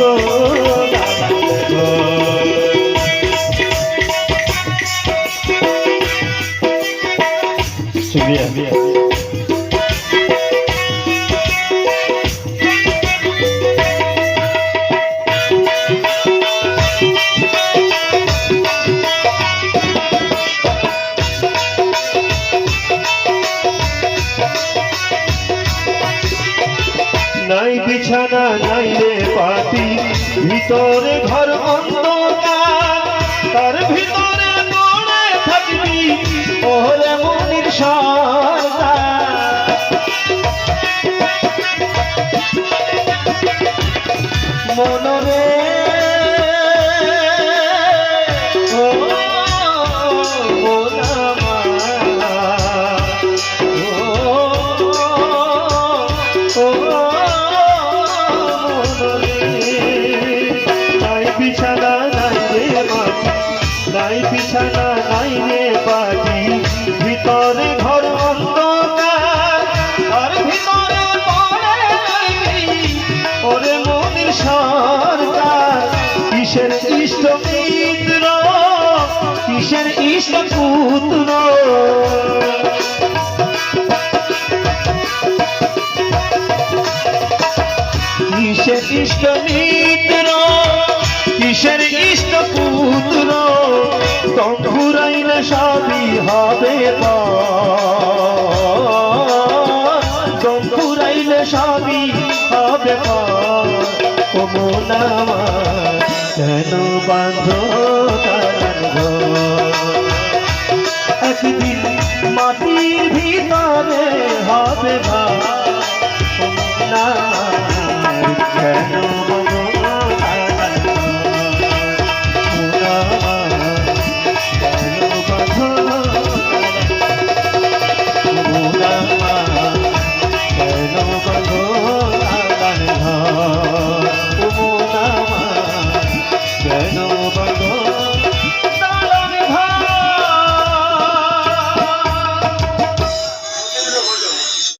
তো দালান বিছানা নাইলে পাতি ভিতরে ঘর অন্ধকার তার ভিতরে পড়ে থাকবি ওরে মনির মনরে নাই বিছানা, নাই রে বাটি ভিতরে ঘর অন্ধকার। আর ভিতরে ওরে মনির সরকার। কিসের ইষ্ট মিত্র, কিসের ইষ্ট পুত্র? কিসের ইষ্ট মিত্র? কিসের ইষ্ট পুত্র তঙ্কুরাইলে সবই হবে তঙ্কুরাইলে সবই হবে কমনামা কেন বাঁধ একদিন মাটির ভিতরে হবে ভাই